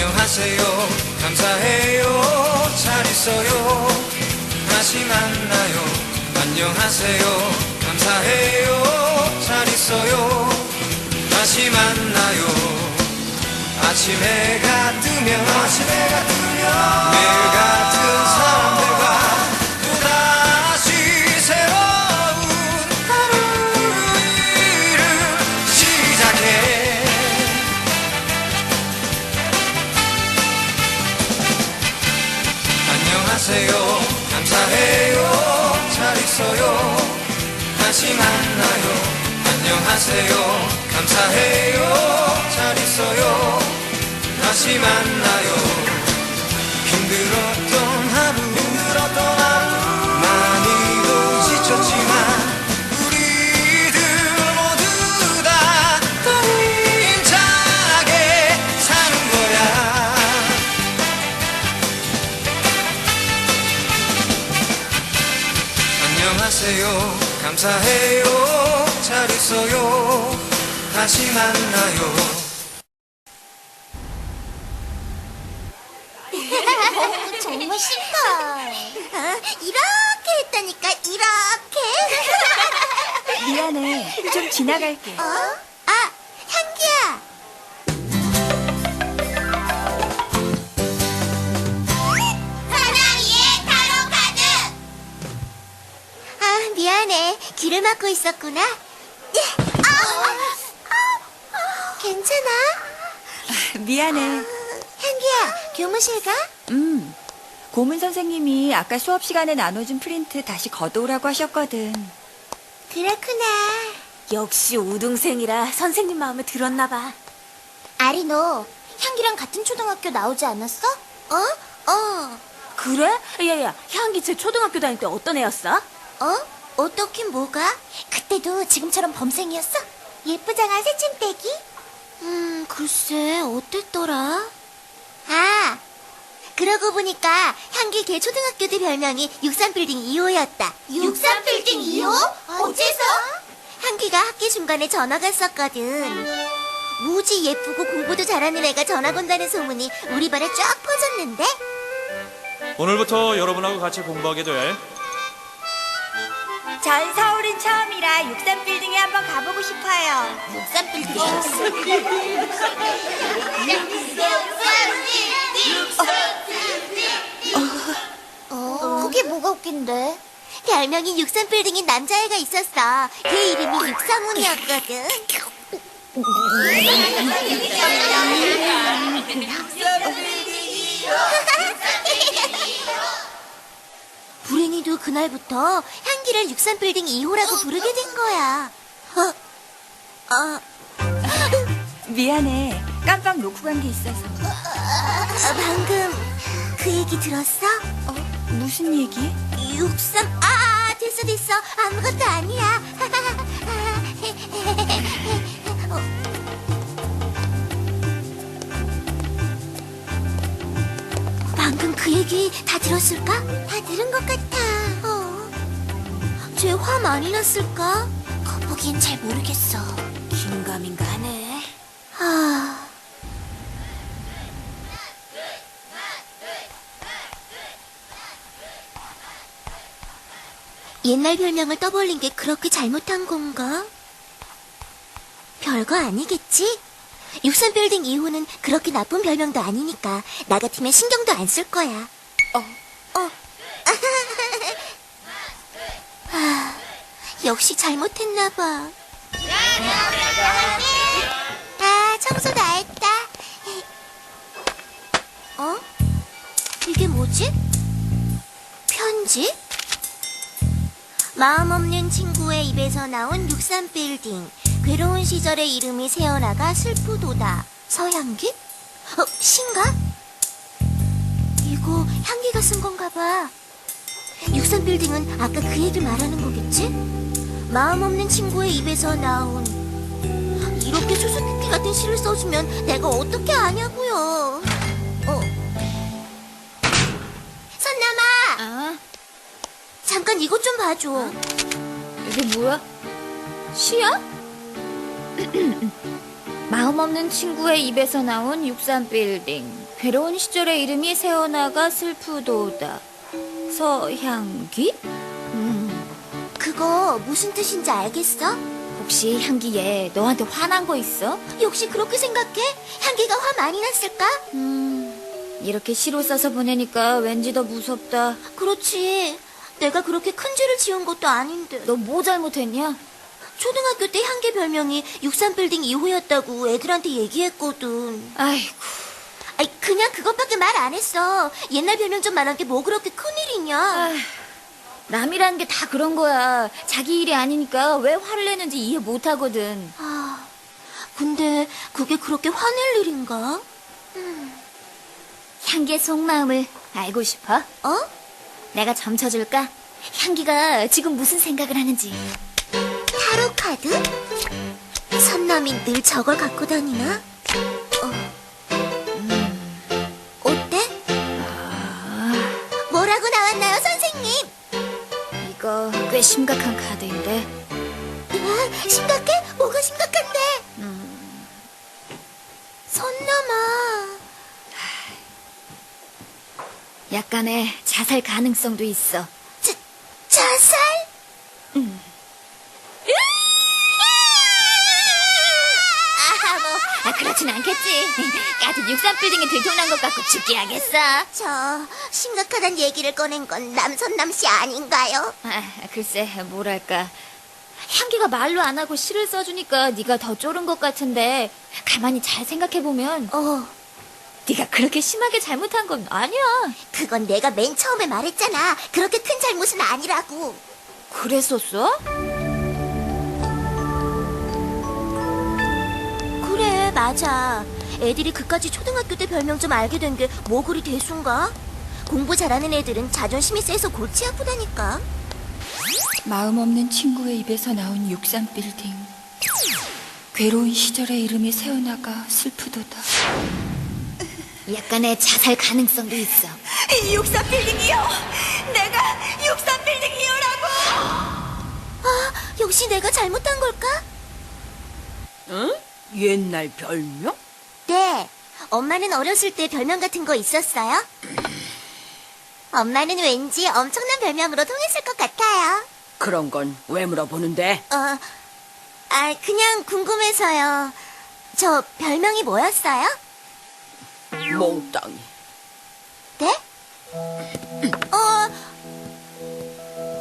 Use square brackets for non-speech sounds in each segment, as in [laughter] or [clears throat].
안녕하세요. 감사해요. 잘 있어요. 다시 만나요? 안녕하세요. 감사해요. 잘 있어요. 다시 만나요? 아침 해가 뜨면 아침 해가 뜨면 매일 같은 사람들 안녕하세요. 감사해요. 잘 있어요. 다시 만나요. 안녕하세요. 감사해요. 잘 있어요. 다시 만나요. 힘들었던 하루 힘들었던 하루. 많이도 지쳤지만 안녕하세요 감사해요 잘 있어요 다시 만나요 [laughs] 정말 싫다. 어? 이렇게 했다니까, 이렇게. 미안해. 좀 지나갈게. 어? 미안해. 막고 있었구나. 예. 아, 아, 아, 괜찮아? 미안해. 향기야, 교무실 가? 음. 고문 선생님이 아까 수업 시간에 나눠준 프린트 다시 걷어오라고 하셨거든. 그렇구나. 역시 우등생이라 선생님 마음에 들었나 봐. 아리 너 향기랑 같은 초등학교 나오지 않았어? 어? 어. 그래? 야야, 향기 제 초등학교 다닐 때 어떤 애였어? 어? 어떻긴 뭐가? 그때도 지금처럼 범생이었어? 예쁘장한 새침대기? 음, 글쎄, 어땠더라? 아, 그러고 보니까 향기 걔 초등학교 때 별명이 63빌딩 2호였다. 63빌딩 2호? 어째서? 향기가 학기 중간에 전화 갔었거든. 무지 예쁘고 공부도 잘하는 애가 전화 건다는 소문이 우리 반에 쫙 퍼졌는데? 오늘부터 여러분하고 같이 공부하게 될 전 서울은 처음이라 63빌딩에 한번 가보고 싶어요. 63빌딩. 어, 그게 뭐가 웃긴데? 별명이 63빌딩인 남자애가 있었어. 걔 이름이 육사문이었거든. [laughs] 불행히도 그날부터 향기를 63빌딩 2호라고 부르게 된 거야. 어, 어, [laughs] 미안해. 깜빡 놓고 간 게 있어서. 아, 방금 그 얘기 들었어? 어? 무슨 얘기? 63, 아, 아, 됐어, 됐어. 아무것도 아니야. [laughs] 어. 방금 그 얘기 다 들었을까? 다 들은 것 같아. 어. 쟤화 많이 났을까? 겉보기엔 잘 모르겠어. 긴가민가 하네. 아. 옛날 별명을 떠벌린 게 그렇게 잘못한 건가? 별거 아니겠지? 63빌딩 2호는 그렇게 나쁜 별명도 아니니까 나 같으면 신경도 안 쓸 거야. 어. 어. 아, 역시 잘못했나 봐. 아, 청소 다 했다. 어? 이게 뭐지? 편지? 마음 없는 친구의 입에서 나온 63빌딩. 괴로운 시절의 이름이 새어나가 슬프도다. 서향기? 어, 신가? 이거 향기가 쓴 건가 봐. 63빌딩은 아까 그 얘기 말하는 거겠지? 마음 없는 친구의 입에서 나온 이렇게 수수께끼 같은 시를 써주면 내가 어떻게 아냐고요. 어. 선남아, 아, 잠깐 이것 좀 봐줘. 이게 뭐야? 시야? [clears throat] 마음 없는 친구의 입에서 나온 63빌딩. 괴로운 시절의 이름이 새어나가 슬프도다. 서향기? 그거 무슨 뜻인지 알겠어? 혹시 향기에 너한테 화난 거 있어? 역시 그렇게 생각해? 향기가 화 많이 났을까? 음, 이렇게 시로 써서 보내니까 왠지 더 무섭다. 그렇지. 내가 그렇게 큰 죄를 지은 것도 아닌데. 너 뭐 잘못했냐? 초등학교 때 향기 별명이 63빌딩 2호였다고 애들한테 얘기했거든. 아이고, 아이, 그냥 그것밖에 말 안 했어. 옛날 별명 좀 말한 게 뭐 그렇게 큰일이냐. 아휴, 남이라는 게 다 그런 거야. 자기 일이 아니니까 왜 화를 내는지 이해 못 하거든. 아, 근데 그게 그렇게 화낼 일인가? 향기의 속마음을 알고 싶어? 어? 내가 점쳐줄까? 향기가 지금 무슨 생각을 하는지. 타로 카드? 선남이 늘 저걸 갖고 다니나? 심각한 카드인데. 아, 심각해? 뭐가 심각한데? 선남아. 약간의 자살 가능성도 있어. 자, 자살? 아, 뭐, 아, 그렇진 않겠지. 같은 63빌딩에 것 같고 죽게 하겠어. 저 심각하단 얘기를 꺼낸 건 남선남 씨 아닌가요? 아, 글쎄, 뭐랄까. 향기가 말로 안 하고 시를 써주니까 네가 더 쫄은 것 같은데 가만히 잘 생각해 보면 어, 네가 그렇게 심하게 잘못한 건 아니야. 그건 내가 맨 처음에 말했잖아. 그렇게 큰 잘못은 아니라고. 그랬었어? 그래, 맞아. 애들이 그까지 초등학교 때 별명 좀 알게 된 게 뭐 그리 대수인가? 공부 잘하는 애들은 자존심이 세서 골치 아프다니까. 마음 없는 친구의 입에서 나온 63빌딩. 괴로운 시절의 이름이 새어나가 슬프도다. 약간의 자살 가능성도 있어. 63빌딩이요! 내가 63빌딩이요라고! 아, 역시 내가 잘못한 걸까? 응? 옛날 별명? 네. 엄마는 어렸을 때 별명 같은 거 있었어요? 엄마는 왠지 엄청난 별명으로 통했을 것 같아요. 그런 건 왜 물어보는데? 어, 아, 그냥 궁금해서요. 저 별명이 뭐였어요? 몽땅이. 네? 어,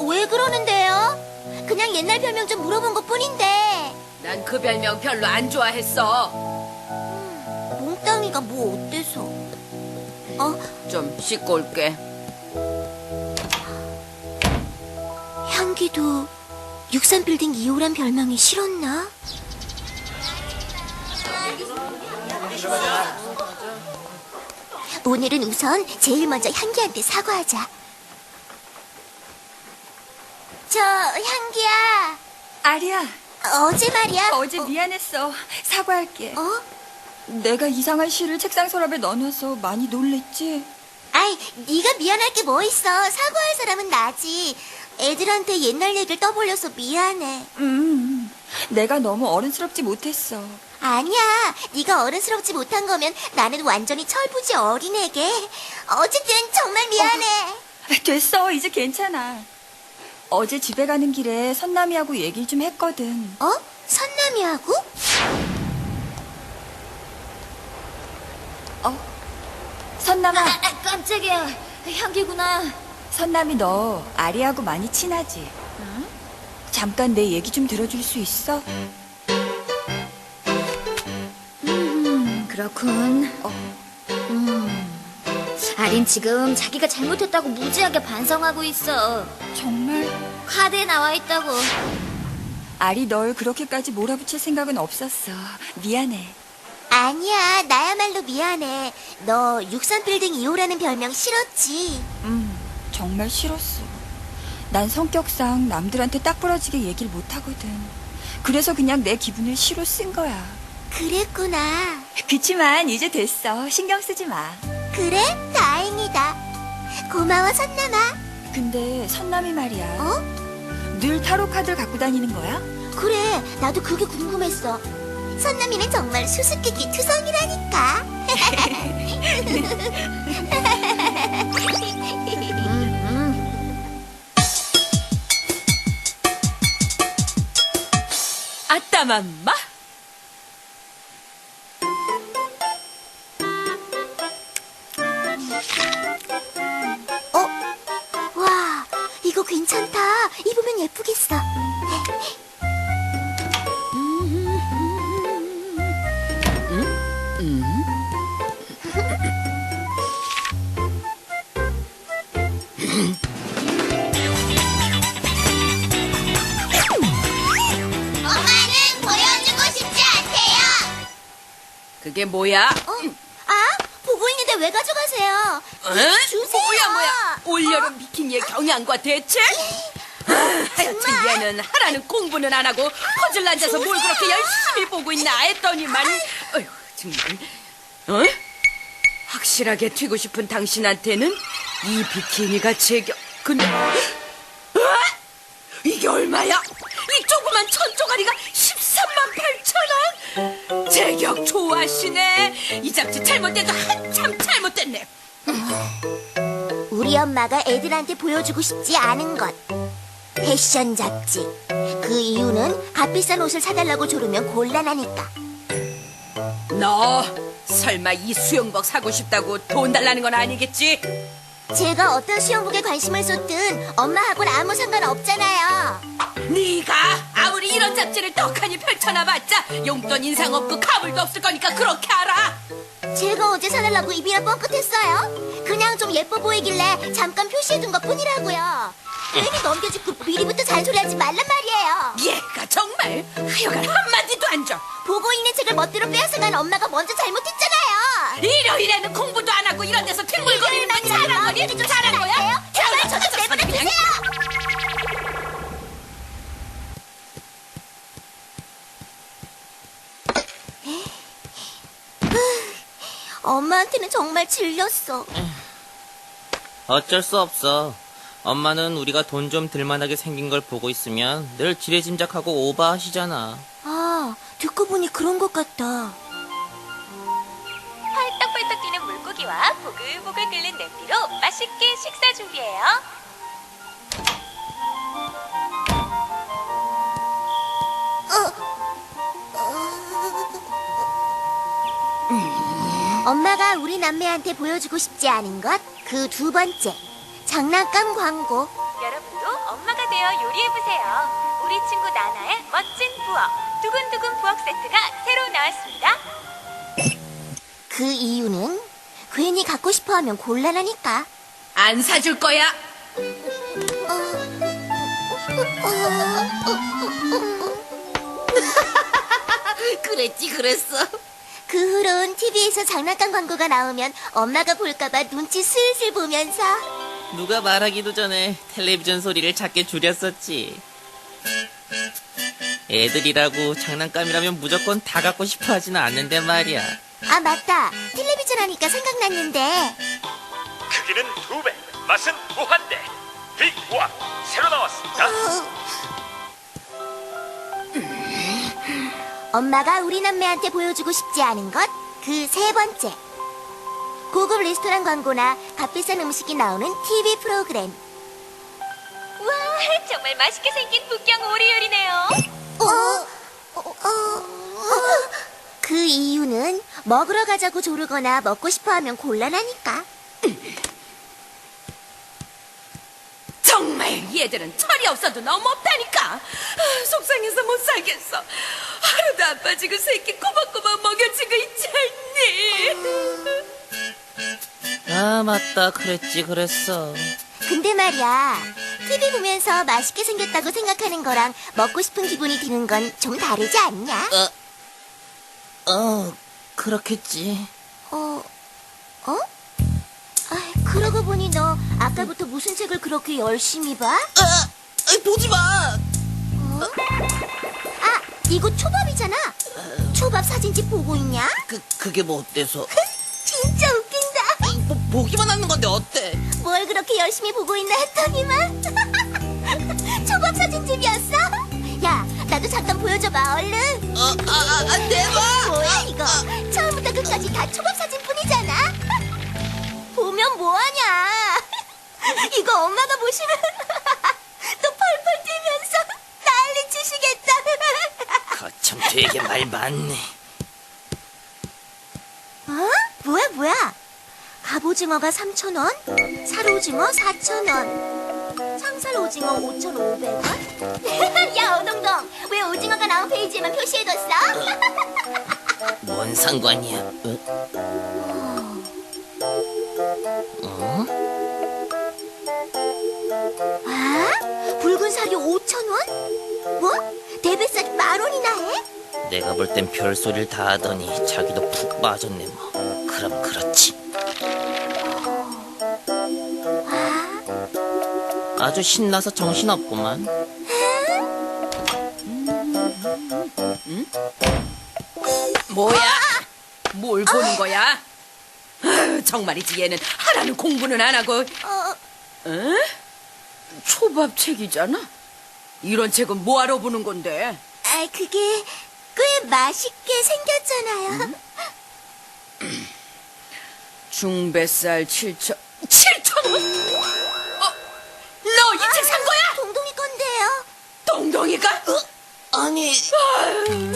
왜 그러는데요? 그냥 옛날 별명 좀 물어본 것 뿐인데. 난 그 별명 별로 안 좋아했어. 몽땅이가 뭐 어때서? 어, 좀 씻고 올게. 향기도 63빌딩 2호란 별명이 싫었나? 오늘은 우선 제일 먼저 향기한테 사과하자. 저 향기야, 아리야, 어제 말이야. 어제 미안했어. 사과할게. 어? 내가 이상한 시를 책상 서랍에 넣어놔서 많이 놀랬지? 아이, 네가 미안할 게 뭐 있어. 사과할 사람은 나지. 애들한테 옛날 얘기를 떠벌려서 미안해. 음, 내가 너무 어른스럽지 못했어. 아니야. 네가 어른스럽지 못한 거면 나는 완전히 철부지 어린애게. 어쨌든 정말 미안해. 됐어, 이제 괜찮아. 어제 집에 가는 길에 선남이하고 얘기를 좀 했거든. 어? 선남이하고? 선남아, 아, 깜짝이야. 향기구나. 선남이 너 아리하고 많이 친하지? 잠깐 내 얘기 좀 들어줄 수 있어? 음, 그렇군. 어. 음, 아린 지금 자기가 잘못했다고 무지하게 반성하고 있어. 정말? 카드에 나와 있다고. 아리 널 그렇게까지 몰아붙일 생각은 없었어. 미안해. 아니야. 나야말로 미안해. 너 63빌딩 2호라는 별명 싫었지. 음, 정말 싫었어. 난 성격상 남들한테 딱 부러지게 얘기를 못하거든. 그래서 그냥 내 기분을 시로 쓴 거야. 그랬구나. 그치만 이제 됐어. 신경 쓰지 마. 그래? 다행이다. 고마워, 선남아. 근데 선남이 말이야. 어? 늘 타로 카드를 갖고 다니는 거야? 그래, 나도 그게 궁금했어. 선남이는 정말 수수께끼 투성이라니까. [laughs] 아따 맘마. 어? 와, 이거 괜찮다. 입으면 예쁘겠어. 그게 뭐야? 어? 아, 보고 있는데 왜 가져가세요? 응? 주세요. 뭐야 뭐야? 올여름 비키니의 경향과 대책? 아, 하여튼 얘는 하라는 공부는 안 하고 퍼즐 앉아서 뭘 그렇게 열심히 보고 있나 했더니만 어휴 정말 어? 확실하게 튀고 싶은 당신한테는 이 비키니가 제격 근데 어? 이게 얼마야? 이 조그만 천조가리가 13만 8천 원? 제격 좋아하시네 이 잡지 잘못돼도 한참 잘못됐네 우리 엄마가 애들한테 보여주고 싶지 않은 것. 패션 잡지. 그 이유는 값비싼 옷을 사달라고 조르면 곤란하니까. 너 설마 이 수영복 사고 싶다고 돈 달라는 건 아니겠지? 제가 어떤 수영복에 관심을 쏟든 엄마하고는 아무 상관 없잖아요. 네가 아무리 이런 잡지를 떡하니 펼쳐놔봤자 용돈 인상 없고 가물도 없을 거니까 그렇게 알아 제가 어제 사달라고 입이나 뻥끗했어요? 그냥 좀 예뻐 보이길래 잠깐 표시해둔 것 뿐이라고요. 괜히 넘겨주고 미리부터 잔소리하지 말란 말이에요. 얘가 정말 하여간 한마디도 안 줘. 보고 있는 책을 멋대로 빼앗아간 엄마가 먼저 잘못했잖아요. 일요일에는 공부도 안 하고 이런 데서 뒹굴거리는 건 잘한 거니? 좀 잘한 거야? 엄마한테는 정말 질렸어. 어쩔 수 없어. 엄마는 우리가 돈 좀 들만하게 생긴 걸 보고 있으면 늘 지레짐작하고 오버하시잖아. 아, 듣고 보니 그런 것 같다. 펄떡펄떡 뛰는 물고기와 보글보글 끓는 냄비로 맛있게 식사 준비해요. 엄마가 우리 남매한테 보여주고 싶지 않은 것, 그 두 번째. 장난감 광고. 여러분도 엄마가 되어 요리해보세요. 우리 친구 나나의 멋진 부엌, 두근두근 부엌 세트가 새로 나왔습니다. 그 이유는 괜히 갖고 싶어 하면 곤란하니까. 안 사줄 거야. [laughs] 그랬지, 그랬어. 그 후론 TV에서 장난감 광고가 나오면 엄마가 볼까봐 눈치 슬슬 보면서 누가 말하기도 전에 텔레비전 소리를 작게 줄였었지. 애들이라고 장난감이라면 무조건 다 갖고 싶어 하지는 않는데 말이야. 아 맞다 텔레비전 하니까 생각났는데 크기는 두 배, 맛은 무한대. 빅와 새로 나왔습니다. 엄마가 우리 남매한테 보여주고 싶지 않은 것 그 세 번째. 고급 레스토랑 광고나 값비싼 음식이 나오는 TV 프로그램. 와, 정말 맛있게 생긴 북경 오리 요리네요. 어? 그 이유는 먹으러 가자고 조르거나 먹고 싶어하면 곤란하니까 얘들은 철이 없어도 너무 없다니까. 아, 속상해서 못 살겠어. 하루도 안 빠지고 새끼 꼬박꼬박 먹여주고 있지 않니? 아, 맞다. 그랬지, 그랬어. 근데 말이야 TV 보면서 맛있게 생겼다고 생각하는 거랑 먹고 싶은 기분이 드는 건 좀 다르지 않냐? 어, 그렇겠지. 어, 어? 아, 그러고 보니 너 아까부터 무슨 책을 그렇게 열심히 봐? 아, 보지 마! 어? 아, 이거 초밥이잖아. 초밥 사진집 보고 있냐? 그, 그게 뭐 어때서? [laughs] 진짜 웃긴다. 뭐, 보기만 하는 건데 어때? 뭘 그렇게 열심히 보고 있나 했더니만 [laughs] 초밥 사진집이었어? 야, 나도 잠깐 보여줘봐, 얼른. 어, 아, 아, 아, 대박! 뭐야 이거? 처음부터 끝까지 다 초밥. 뭐하냐? [laughs] 이거 엄마가 보시면 [laughs] 또 펄펄 뛰면서 난리 치시겠다. [laughs] 거참 되게 말 많네. 어? 뭐야 뭐야? 갑오징어가 3,000원, 살오징어 4,000원, 상살오징어 5,500원. 야 오동동, 왜 오징어가 나온 페이지에만 표시해뒀어? 뭔 상관이야? 어? 어? 아? 붉은 살이 5,000원? 뭐? 대뱃살이 만 원이나 해? 내가 볼 땐 별소리를 다 하더니 자기도 푹 빠졌네 뭐. 그럼 그렇지. 아, 아주 신나서 정신없구만. 뭐야? 뭘 보는 거야? 아유, 정말이지 얘는 하라는 공부는 안 하고 어, 에? 초밥 책이잖아. 이런 책은 뭐하러 보는 건데? 아 그게 꽤 맛있게 생겼잖아요. 중뱃살 7천 7천 원? 어, 너 이 책산 거야? 동동이 건데요. 동동이가? 아니,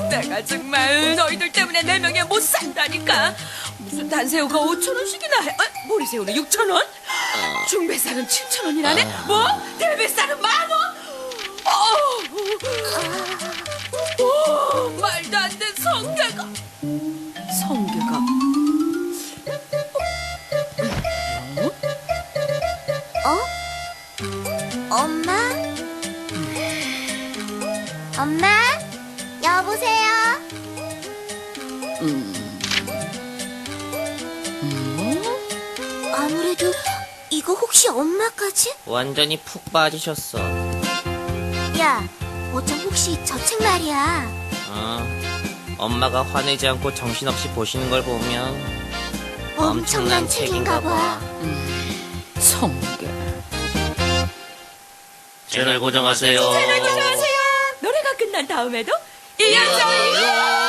내가 정말 너희들 때문에 네 명에 못 산다니까. 무슨 단새우가 5천 원씩이나 해? 어, 보리새우는 6천 원? 중뱃살은 7천 원이라네? 뭐? 대뱃살은 만 원? 어, 완전히 푹 빠지셨어. 야, 어쩜 혹시 저 책 말이야? 어, 엄마가 화내지 않고 정신없이 보시는 걸 보면 엄청난 책인가 봐. 성게. 채널 고정하세요. 노래가 끝난 다음에도 이양정이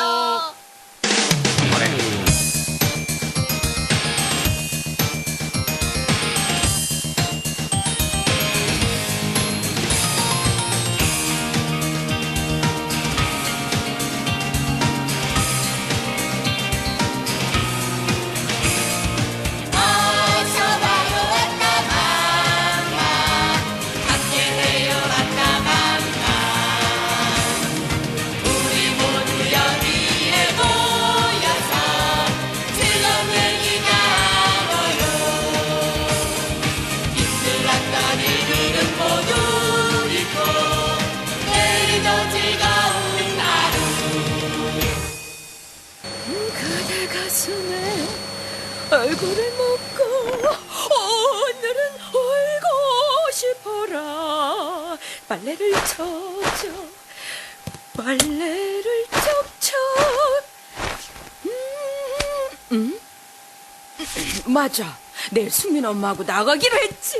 맞아 내일 수민 엄마하고 나가기로 했지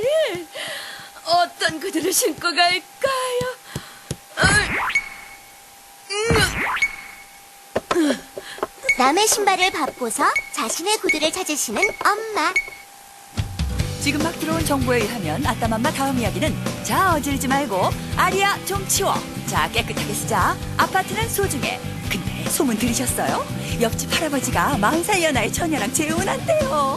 어떤 구두를 신고 갈까요? 남의 신발을 밟고서 자신의 구두를 찾으시는 엄마. 지금 막 들어온 정보에 의하면 아따맘마 다음 이야기는 자 어지르지 말고 아리야 좀 치워 자 깨끗하게 쓰자 아파트는 소중해 근데 소문 들으셨어요? 옆집 할아버지가 살 연하의 처녀랑 재혼한대요